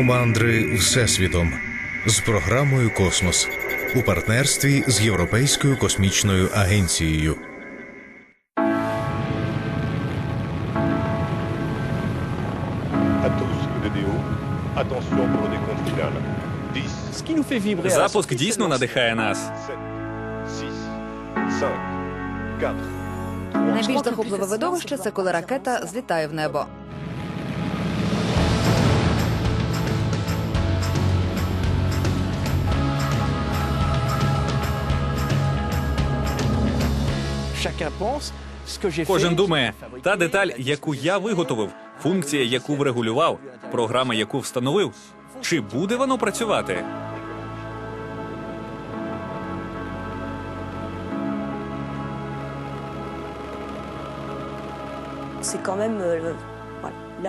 У мандри Всесвітом з програмою Космос у партнерстві з Європейською космічною агенцією. À tous, VDO, attention pour le décompte final. 10, Ce qui nous fait vibrer à la Запуск дійсно надихає нас. 7, 6, 5, 4, Найбільш захопливе видовище це коли ракета злітає в небо. Кожен думає, та деталь, яку я виготовив, функція, яку врегулював, програма, яку встановив. Чи буде воно працювати?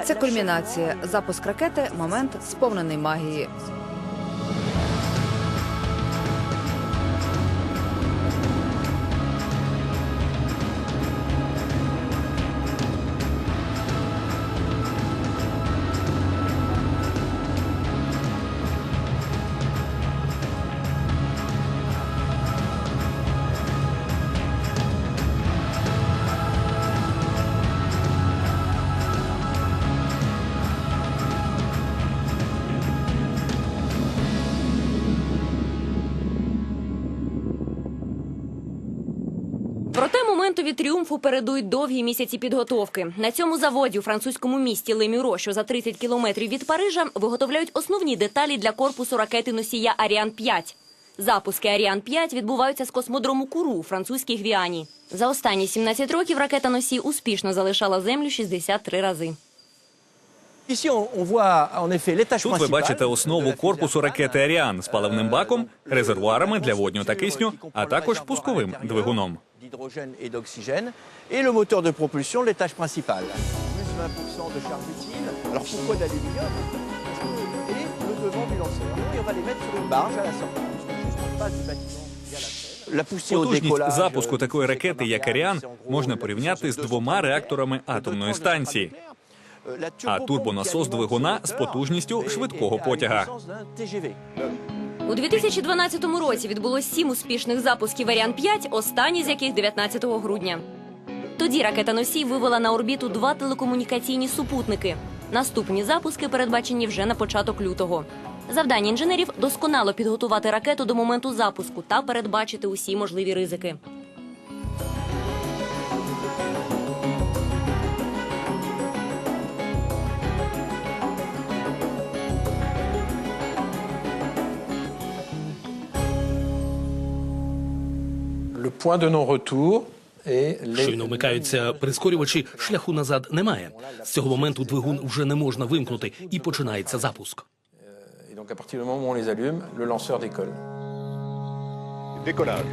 Це кульмінація. Запуск ракети момент сповнений магії. Проте моментові тріумфу передують довгі місяці підготовки. На цьому заводі у французькому місті Лемюро, що за 30 кілометрів від Парижа, виготовляють основні деталі для корпусу ракети носія Аріан 5 Запуски Аріан 5 відбуваються з космодрому Куру у французькій Гвіані. За останні 17 років ракета носій успішно залишала землю 63 рази. Тут ви бачите основу корпусу ракети Аріан з паливним баком, резервуарами для водню та кисню, а також пусковим двигуном. D'hydrogène et d'oxygène, et le moteur de propulsion, l'étage principal. Plus 20% de charge utile. Alors pourquoi d'aluminium Parce que- le devant du lanceur. Et on va les mettre sur une barge à la sortie, du bâtiment. la Потужність запуску euh, такої ракети, як Аріан, можна порівняти з двома реакторами атомної станції. Euh, А турбонасос двигуна з потужністю швидкого потяга. У 2012 році відбулось сім успішних запусків Аріан 5 останній з яких 19 грудня. Тоді ракета носій вивела на орбіту два телекомунікаційні супутники. Наступні запуски передбачені вже на початок лютого. Завдання інженерів досконало підготувати ракету до моменту запуску та передбачити усі можливі ризики. Щойно вмикаються прискорювачі, шляху назад немає. З цього моменту двигун вже не можна вимкнути і починається запуск. Décollage.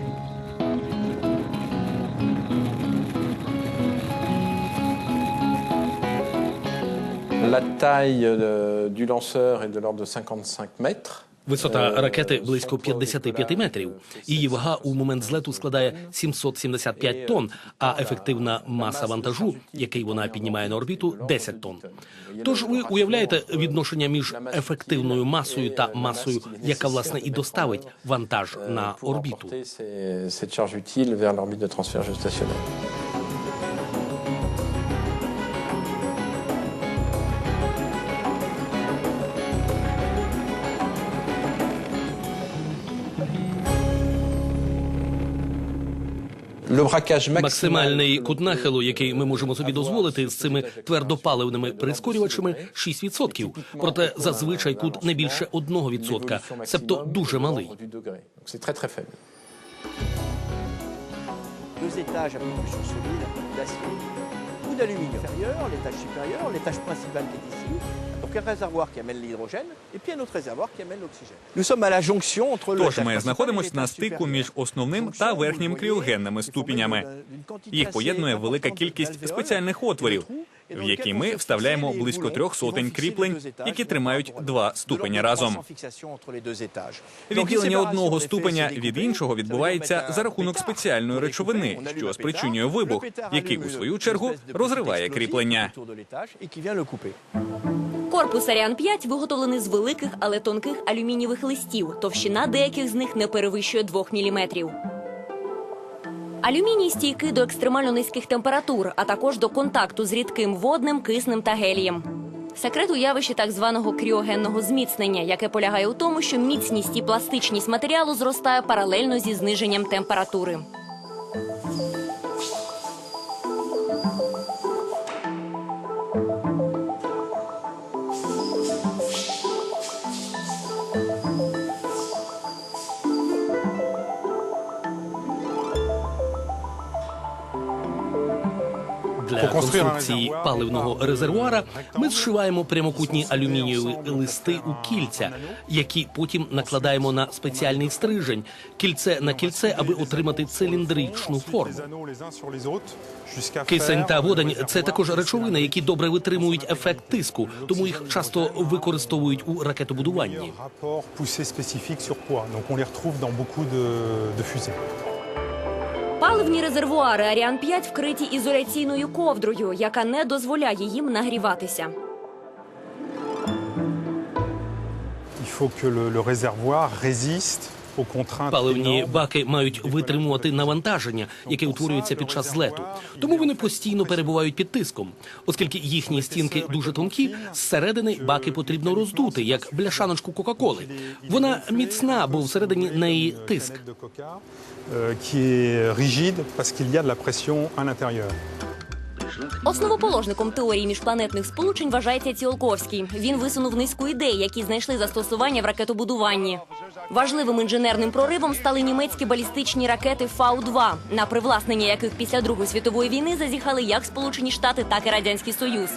La taille euh, du lanceur est de l'ordre de 55 mètres. Висота ракети близько 55 метрів. Її вага у момент злету складає 775 тонн, а ефективна маса вантажу, який вона піднімає на орбіту, 10 тонн. Тож ви уявляєте відношення між ефективною масою та масою, яка власне і доставить вантаж на орбіту. Максимальний кут нахилу, який ми можемо собі дозволити з цими твердопаливними прискорювачами, 6%. Проте зазвичай кут не більше 1%, себто дуже малий. deux étages à propulsion solide d'acier ou d'aluminium. L'étage supérieur, l'étage principal qui est ici. Un réservoir qui amène l'hydrogène et puis un autre réservoir qui amène l'oxygène. Nous sommes à la jonction entre le Тож ми знаходимося на стику між основним та верхнім кріогенними ступенями. Їх поєднує велика кількість спеціальних отворів. в який ми вставляємо близько трьох сотень кріплень, які тримають два ступеня разом. Відділення одного ступеня від іншого відбувається за рахунок спеціальної речовини, що спричинює вибух, який у свою чергу розриває кріплення. Корпус Аріан 5 виготовлений з великих, але тонких алюмінієвих листів. Товщина деяких з них не перевищує 2 мм. Алюміній стійкий до екстремально низьких температур, а також до контакту з рідким водним, киснем та гелієм. Секрет у явищі так званого кріогенного зміцнення, яке полягає у тому, що міцність і пластичність матеріалу зростає паралельно зі зниженням температури. Для конструкції паливного резервуара ми зшиваємо прямокутні алюмінієві листи у кільця, які потім накладаємо на спеціальний стрижень, кільце на кільце, аби отримати циліндричну форму. Кисень та водень це також речовини, які добре витримують ефект тиску, тому їх часто використовують у ракетобудуванні. Паливні резервуари Аріан 5 вкриті ізоляційною ковдрою, яка не дозволяє їм нагріватися. Il faut que le, Паливні баки мають витримувати навантаження, яке утворюється під час злету. Тому вони постійно перебувають під тиском. Оскільки їхні стінки дуже тонкі, зсередини баки потрібно роздути, як бляшаночку Кока-Коли. Вона міцна, бо всередині неї тиск. qui est rigide parce qu'il y a de la pression à l'intérieur. Основоположником теорії міжпланетних сполучень вважається Ціолковський. Він висунув низку ідей, які знайшли застосування в ракетобудуванні. Важливим інженерним проривом стали німецькі балістичні ракети Фау-2, на привласнення яких після Другої світової війни зазіхали як Сполучені Штати, так і Радянський Союз.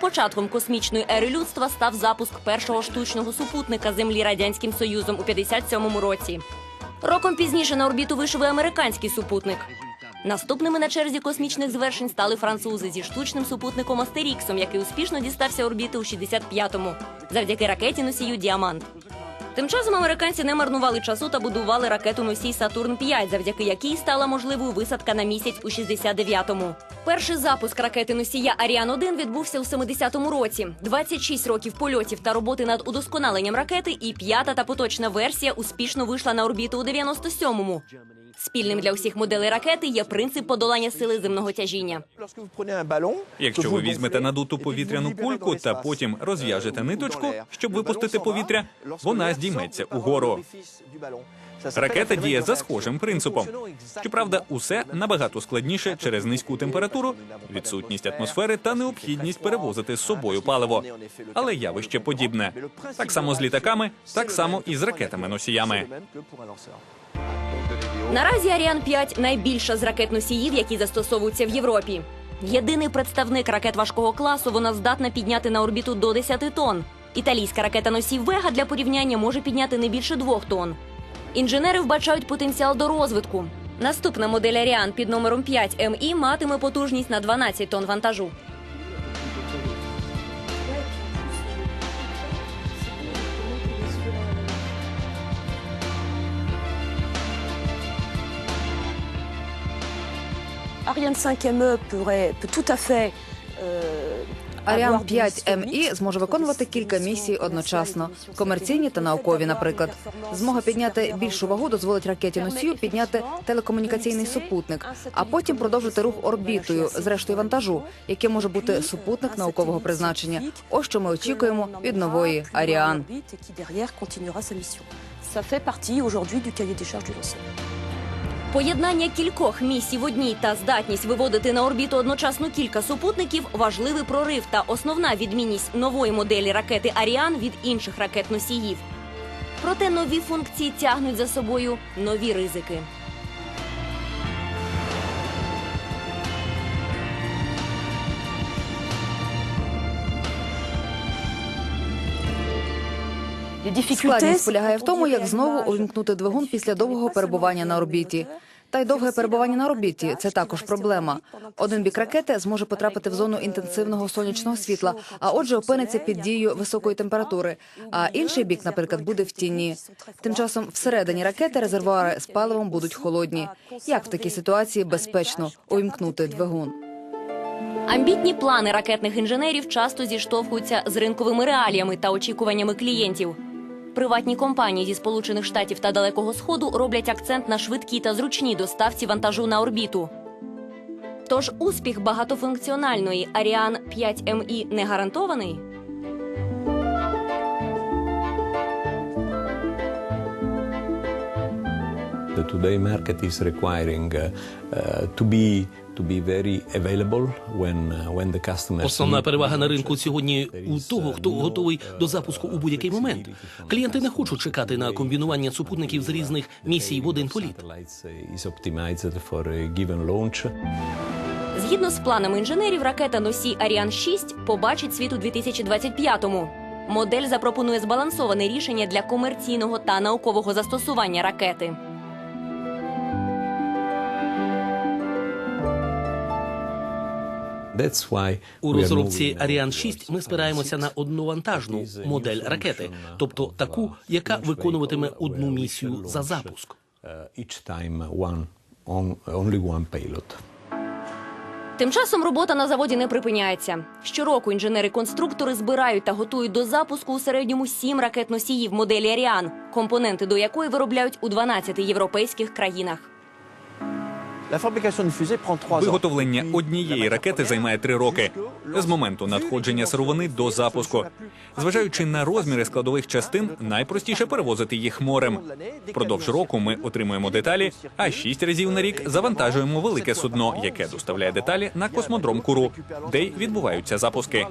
Початком космічної ери людства став запуск першого штучного супутника Землі Радянським Союзом у 57-му році. Роком пізніше на орбіту вийшов і американський супутник. Наступними на черзі космічних звершень стали французи зі штучним супутником Астеріксом, який успішно дістався орбіти у 65-му, завдяки ракеті носію Діамант. Тим часом американці не марнували часу та будували ракету носій Сатурн 5 завдяки якій стала можливою висадка на місяць у 69-му. Перший запуск ракети носія Аріан 1 відбувся у 70-му році. 26 років польотів та роботи над удосконаленням ракети, і п'ята та поточна версія успішно вийшла на орбіту у 97-му. Спільним для усіх моделей ракети є принцип подолання сили земного тяжіння. Якщо ви візьмете надуту повітряну кульку та потім розв'яжете ниточку, щоб випустити повітря, вона здійметься угору. Ракета діє за схожим принципом. Щоправда, усе набагато складніше через низьку температуру, відсутність атмосфери та необхідність перевозити з собою паливо. Але явище подібне. Так само з літаками, так само і з ракетами-носіями. Наразі Аріан 5 найбільша з ракет носіїв, які застосовуються в Європі. Єдиний представник ракет важкого класу вона здатна підняти на орбіту до 10 тонн. Італійська ракета носій Вега для порівняння може підняти не більше 2 тонн. Інженери вбачають потенціал до розвитку. Наступна модель Аріан під номером 5 МІ матиме потужність на 12 тонн вантажу. Ariane 5 ME pourrait, peut tout à fait. Аріан 5 МІ зможе виконувати кілька місій одночасно, комерційні та наукові, наприклад. Змога підняти більшу вагу дозволить ракеті носію підняти телекомунікаційний супутник, а потім продовжити рух орбітою, зрештою вантажу, який може бути супутник наукового призначення. Ось що ми очікуємо від нової Аріан. Ça fait partie aujourd'hui du cahier des charges du lanceur. Поєднання кількох місій в одній та здатність виводити на орбіту одночасно кілька супутників важливий прорив та основна відмінність нової моделі ракети Аріан від інших ракет носіїв. Проте нові функції тягнуть за собою нові ризики. Складність полягає в тому, як знову увімкнути двигун після довгого перебування на орбіті. Та й довге перебування на орбіті це також проблема. Один бік ракети зможе потрапити в зону інтенсивного сонячного світла, а отже, опиниться під дією високої температури. А інший бік, наприклад, буде в тіні. Тим часом всередині ракети резервуари з паливом будуть холодні. Як в такій ситуації безпечно увімкнути двигун? Амбітні плани ракетних інженерів часто зіштовхуються з ринковими реаліями та очікуваннями клієнтів. Приватні компанії зі Сполучених Штатів та Далекого Сходу роблять акцент на швидкій та зручній доставці вантажу на орбіту. Тож успіх багатофункціональної Аріан 5 МІ не гарантований. The today market is requiring uh, uh, to be to be very available when uh, when the customers Основна перевага на ринку сьогодні у того, хто готовий до запуску у будь-який момент. Клієнти не хочуть чекати на комбінування супутників з різних місій в один політ. Satellites, uh, is optimized for a given launch. Згідно з планами інженерів, ракета носій Аріан 6 побачить світ у 2025-му. Модель запропонує збалансоване рішення для комерційного та наукового застосування ракети. У розробці Аріан now 6 ми спираємося на одновантажну модель ракети, тобто таку, яка виконуватиме одну місію за запуск. uh, each time one on only one payload. Тим часом робота на заводі не припиняється. Щороку інженери-конструктори збирають та готують до запуску у середньому сім ракет-носіїв моделі Аріан, компоненти до якої виробляють у 12 європейських країнах. Виготовлення однієї ракети займає три роки з моменту надходження сировини до запуску. Зважаючи на розміри складових частин, найпростіше перевозити їх морем. Впродовж року ми отримуємо деталі, а шість разів на рік завантажуємо велике судно, яке доставляє деталі на космодром Куру, де й відбуваються запуски.